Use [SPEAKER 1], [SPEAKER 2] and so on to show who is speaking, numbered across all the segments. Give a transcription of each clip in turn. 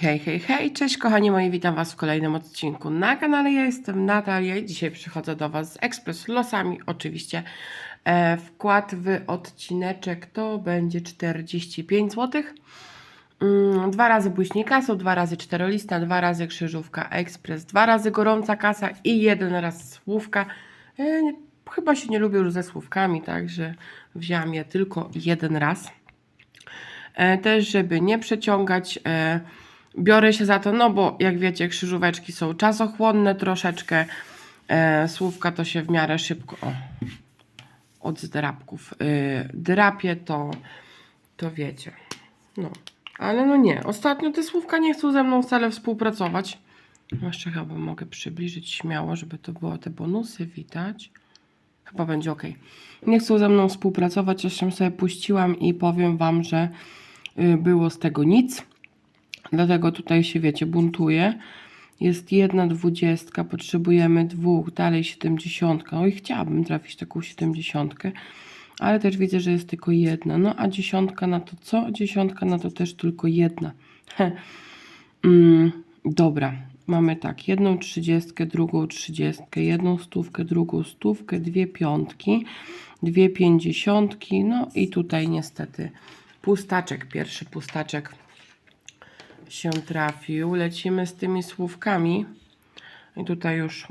[SPEAKER 1] Hej, hej, hej, cześć kochani moi, witam was w kolejnym odcinku na kanale. Ja jestem Natalia i dzisiaj przychodzę do was z Express losami, oczywiście. E, wkład w odcineczek to będzie 45 zł. Mm, dwa razy błyśnie kasą, dwa razy czterolista, dwa razy krzyżówka Express, dwa razy gorąca kasa i jeden raz słówka. E, chyba się nie lubię już ze słówkami, także wzięłam je tylko jeden raz. E, też, żeby nie przeciągać, e, biorę się za to, no bo jak wiecie, krzyżóweczki są czasochłonne troszeczkę, e, słówka to się w miarę szybko o, od zdrapków e, drapie, to, to wiecie. No, ale no nie, ostatnio te słówka nie chcą ze mną wcale współpracować. Jeszcze chyba mogę przybliżyć śmiało, żeby to było te bonusy widać. Chyba będzie ok. Nie chcą ze mną współpracować, jeszcze sobie puściłam i powiem Wam, że y, było z tego nic. Dlatego tutaj się, wiecie, buntuje. Jest jedna dwudziestka, potrzebujemy dwóch, dalej siedemdziesiątka. Oj, chciałabym trafić taką siedemdziesiątkę, ale też widzę, że jest tylko jedna. No a dziesiątka na to co? Dziesiątka na to też tylko jedna. Mm, dobra, mamy tak, jedną trzydziestkę, drugą trzydziestkę, jedną stówkę, drugą stówkę, dwie piątki, dwie pięćdziesiątki, no i tutaj niestety pustaczek, pierwszy pustaczek się trafił. Lecimy z tymi słówkami i tutaj już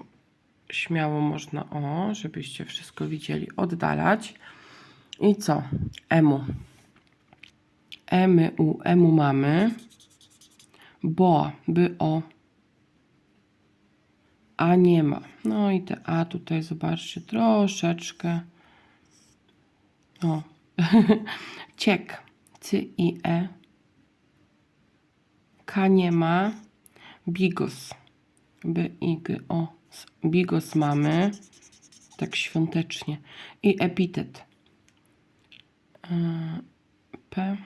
[SPEAKER 1] śmiało można, o, żebyście wszystko widzieli, oddalać. I co? Emu. Emy, u, emu mamy. Bo, by, o. A nie ma. No i te A tutaj zobaczcie troszeczkę. O. Ciek. Cy i e. K nie ma. Bigos. B, i, g, o. Bigos mamy. Tak świątecznie. I epitet. E, P.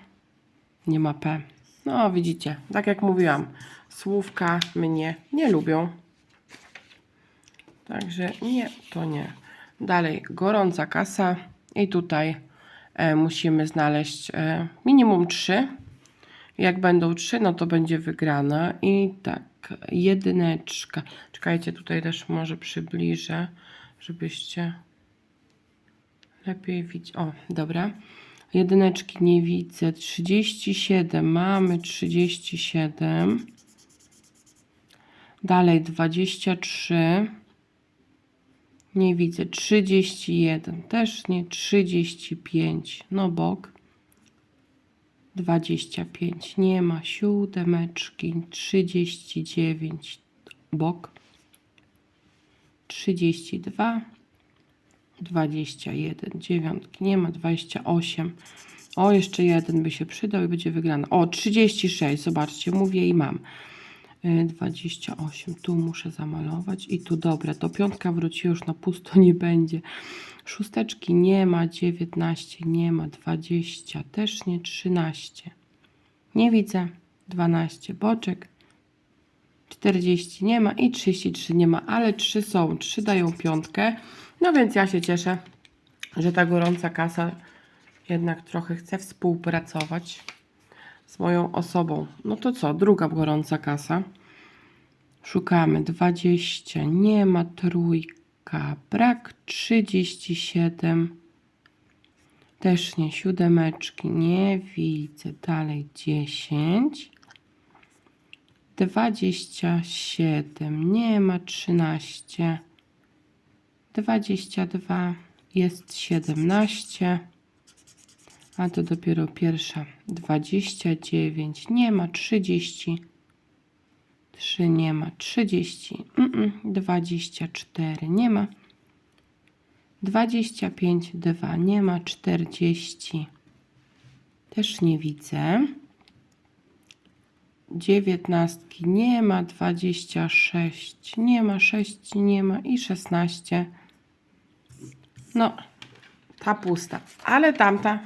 [SPEAKER 1] Nie ma P. No, widzicie, tak jak mówiłam, słówka mnie nie lubią. Także nie, to nie. Dalej, gorąca kasa. I tutaj e, musimy znaleźć e, minimum 3. Jak będą 3, no to będzie wygrana. I tak, jedyneczka. Czekajcie, tutaj też może przybliżę, żebyście lepiej widzieli. O, dobra. Jedyneczki nie widzę. 37. Mamy 37. Dalej 23. Nie widzę. 31. Też nie. 35. No bok. 25. Nie ma. Siódemeczki. 39. Bok. 32. 21, dziewiątki, nie ma 28. O, jeszcze jeden by się przydał i będzie wygrana. O, 36, zobaczcie, mówię i mam. Y, 28, tu muszę zamalować i tu, dobra, to piątka wróci już na pusto nie będzie. Szósteczki nie ma, 19 nie ma, 20 też nie, 13. Nie widzę, 12, boczek. 40 nie ma i 33 nie ma, ale 3 są, 3 dają piątkę. No więc ja się cieszę, że ta gorąca kasa jednak trochę chce współpracować z moją osobą. No to co, druga gorąca kasa. Szukamy 20, nie ma trójka, brak 37. Też nie, siódemeczki, nie widzę. Dalej 10. 27, nie ma 13. 22 jest 17. A to dopiero pierwsza. 29 nie ma 30. 3 nie ma 30. Mm -mm, 24 nie ma. 25 2 nie ma 40. Też nie widzę. Dziewiętnastki nie ma, 26 nie ma, 6 nie ma i 16. No, ta pusta, ale tamta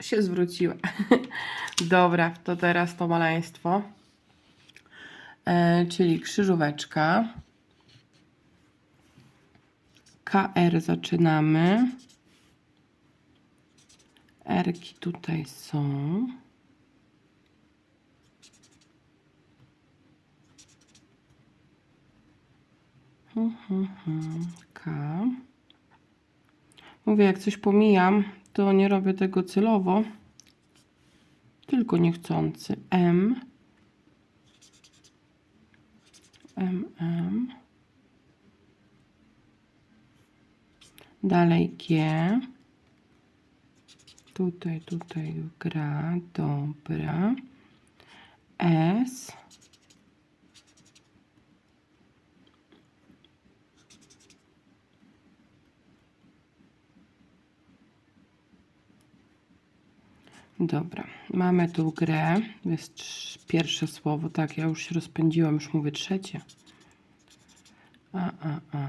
[SPEAKER 1] się zwróciła. Dobra, to teraz to maleństwo. E, czyli krzyżóweczka. KR zaczynamy. Rki tutaj są. Mhm, mhm, K. Mówię, jak coś pomijam, to nie robię tego celowo, tylko niechcący. M. M, M. Dalej G. Tutaj, tutaj gra, dobra. S. Dobra, mamy tu grę. Jest pierwsze słowo. Tak, ja już się rozpędziłam, już mówię trzecie. A, a, a.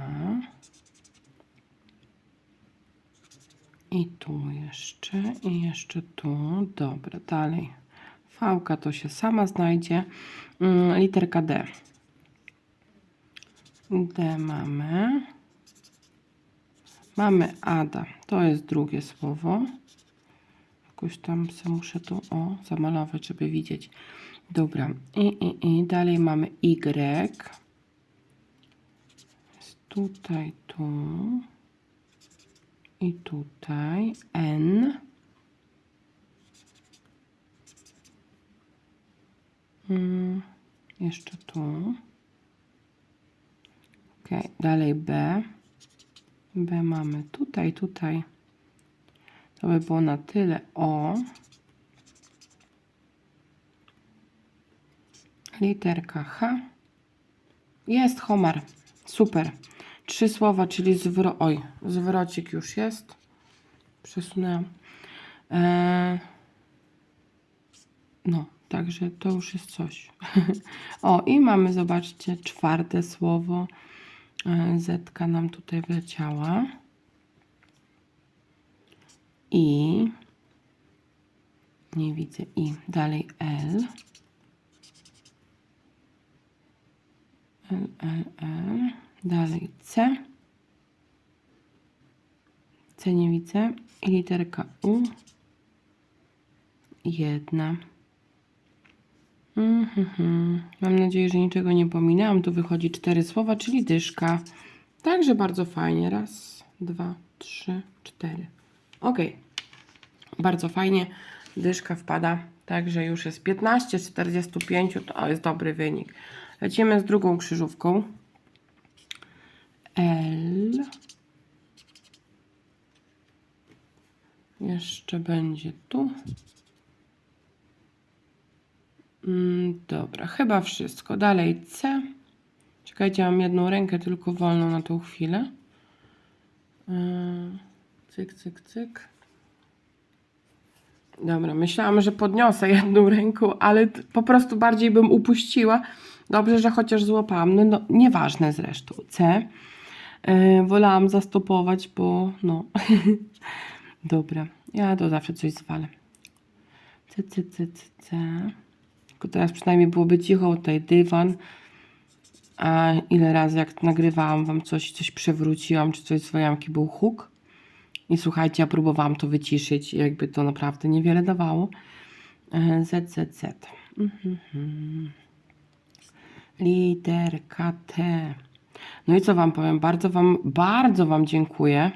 [SPEAKER 1] I tu jeszcze, i jeszcze tu. Dobra, dalej. Fałka to się sama znajdzie. Mm, literka D. D mamy. Mamy Ada. To jest drugie słowo. Jakoś tam se muszę tu o zamalować, żeby widzieć. Dobra. I, i, i dalej mamy Y. Jest tutaj, tu. I tutaj N. Mm, jeszcze tu. Ok, dalej B. B mamy tutaj, tutaj. To by było na tyle. O. Literka H. Jest homar. Super. Trzy słowa, czyli zwro... Oj, zwrocik już jest. Przesunęłam. Eee... No, także to już jest coś. o, i mamy, zobaczcie, czwarte słowo. E, Zetka nam tutaj wleciała. I. Nie widzę I. Dalej L. L, L, L. Dalej C. C nie widzę. I literka U. Jedna. Mhm. Mam nadzieję, że niczego nie pominęłam. Tu wychodzi cztery słowa, czyli dyszka. Także bardzo fajnie. Raz, dwa, trzy, cztery. Ok. Bardzo fajnie. Dyszka wpada. Także już jest 15 z 45. To jest dobry wynik. Lecimy z drugą krzyżówką. L. Jeszcze będzie tu. Mm, dobra, chyba wszystko. Dalej C. Czekajcie, mam jedną rękę tylko wolną na tą chwilę. Yy, Cyk, cyk, cyk. Dobra, myślałam, że podniosę jedną ręką, ale po prostu bardziej bym upuściła. Dobrze, że chociaż złapałam. No, no nieważne zresztą. C. Yy, wolałam zastopować, bo no. Dobra, ja to zawsze coś zwalę. C, C, C, C, C. Tylko teraz przynajmniej byłoby cicho, tutaj dywan. A ile razy jak nagrywałam wam coś, coś przewróciłam, czy coś z wojamki był huk. I słuchajcie, ja próbowałam to wyciszyć, jakby to naprawdę niewiele dawało. E, Z, Z, Z. Mhm. Literka T. No i co wam powiem? Bardzo wam, bardzo wam dziękuję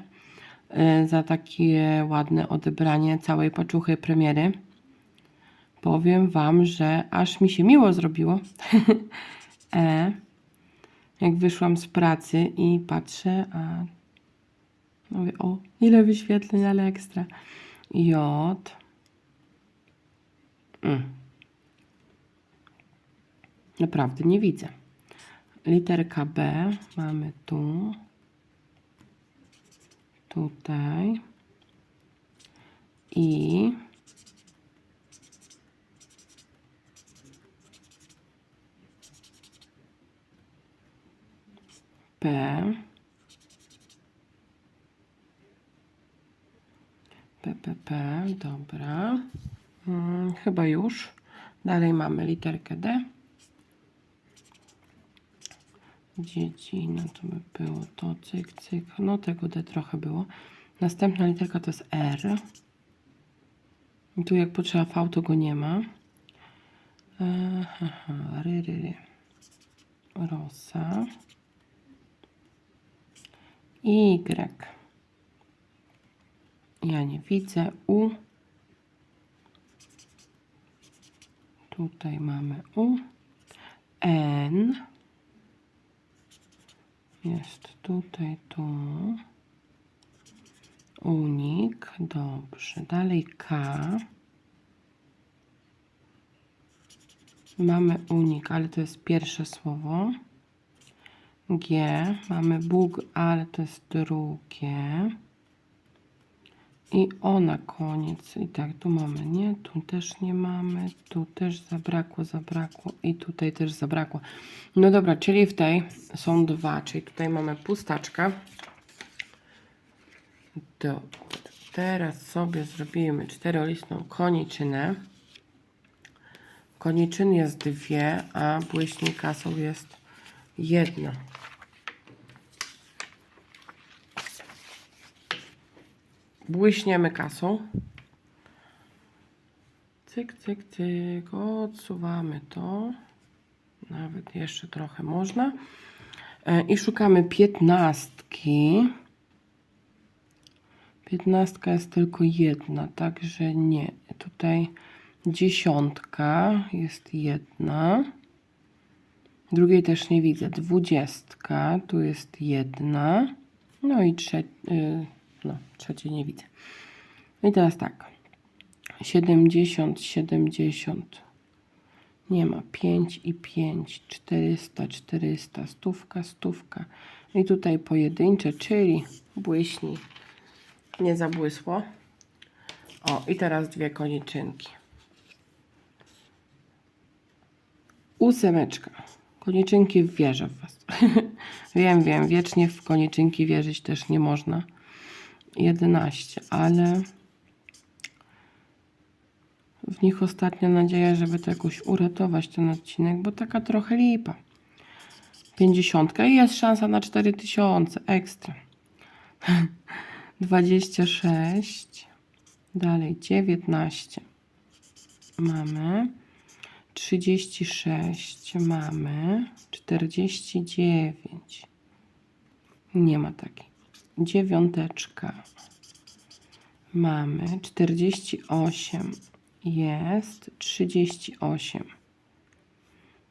[SPEAKER 1] e, za takie ładne odebranie całej paczuchy premiery. Powiem wam, że aż mi się miło zrobiło. e, jak wyszłam z pracy i patrzę, a mówię, o, ile wyświetleń, ale ekstra. J. Mm. Naprawdę nie widzę. Literka B mamy tu. Tutaj. I. P. Dobra. Hmm, chyba już. Dalej mamy literkę D. Dzieci, no to by było to, cyk, cyk. No tego D trochę było. Następna literka to jest R. Tu jak potrzeba V, to go nie ma. Aha, ry, ry, ry. Rosa. Y. Ja nie widzę. U. Tutaj mamy U. N. Jest tutaj, tu. Unik. Dobrze. Dalej K. Mamy unik, ale to jest pierwsze słowo. G. Mamy Bóg, ale to jest drugie. I O na koniec. I tak, tu mamy nie, tu też nie mamy, tu też zabrakło, zabrakło i tutaj też zabrakło. No dobra, czyli w tej są dwa, czyli tutaj mamy pustaczka. Dobra, teraz sobie zrobimy czterolistną koniczynę. Koniczyn jest dwie, a błyśni kasą jest jedna. Błyśniemy kasą. Cyk, cyk, cyk. Odsuwamy to. Nawet jeszcze trochę można. E, I szukamy piętnastki. Piętnastka jest tylko jedna, także nie. Tutaj dziesiątka jest jedna. Drugiej też nie widzę. Dwudziestka, tu jest jedna. No i trze y, no, trzeciej nie widzę. I teraz tak. 70, 70. Nie ma. 5 i 5. 400, 400. Stówka, stówka. I tutaj pojedyncze, czyli błyśni. Nie zabłysło. O, i teraz dwie koniczynki. Ósemeczka. Koniczynki wierzę w Was. wiem, wiem, wiecznie w koniczynki wierzyć też nie można. 11, ale w nich ostatnia nadzieja, żeby to jakoś uratować ten odcinek, bo taka trochę lipa. 50 i jest szansa na 4000 ekstra. 26, dalej 19 mamy. 36 mamy, 49. Nie ma takiej. Dziewiąteczka. Mamy 48. Jest 38.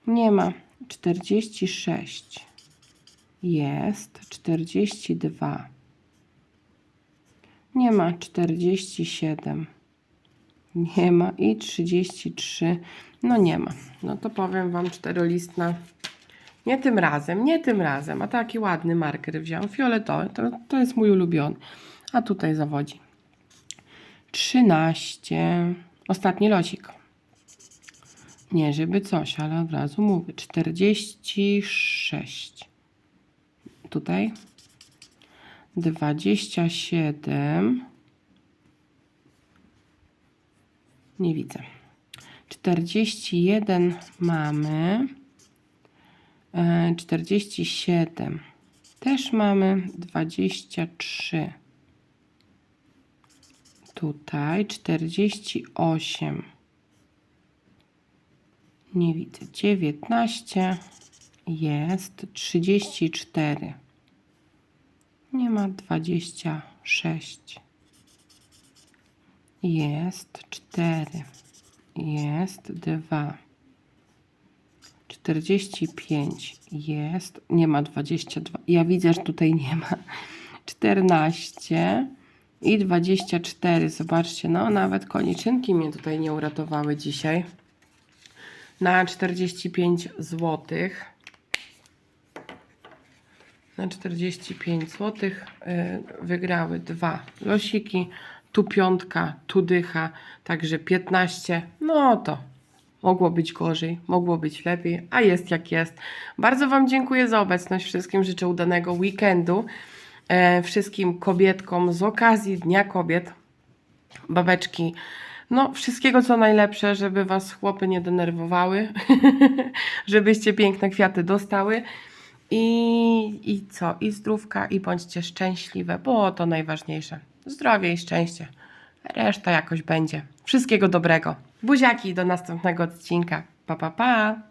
[SPEAKER 1] Nie ma 46. Jest 42. Nie ma 47. Nie ma i 33. No nie ma. No to powiem Wam czterolistna. Nie tym razem, nie tym razem. A taki ładny marker wziąłem. Fioletowy. To, to jest mój ulubiony. A tutaj zawodzi. 13. Ostatni losik. Nie, żeby coś, ale od razu mówię. 46. Tutaj. 27. Nie widzę. 41 mamy. E, 47 też mamy. 23. Tutaj 48. Nie widzę. 19 jest 34. Nie ma 26. Jest 4. Jest 2. 45 jest, nie ma 22. Ja widzę, że tutaj nie ma. 14 i 24. Zobaczcie, no nawet koniczynki mnie tutaj nie uratowały dzisiaj. Na 45 zł. Na 45 zł y, wygrały dwa losiki. Tu piątka, tu dycha, także 15. No to Mogło być gorzej, mogło być lepiej, a jest jak jest. Bardzo Wam dziękuję za obecność. Wszystkim życzę udanego weekendu. E, wszystkim kobietkom z okazji Dnia Kobiet, babeczki. No, wszystkiego co najlepsze, żeby Was chłopy nie denerwowały, żebyście piękne kwiaty dostały. I, I co? I zdrówka, i bądźcie szczęśliwe, bo to najważniejsze. Zdrowie i szczęście. Reszta jakoś będzie. Wszystkiego dobrego. Buziaki do następnego odcinka. Pa, pa, pa.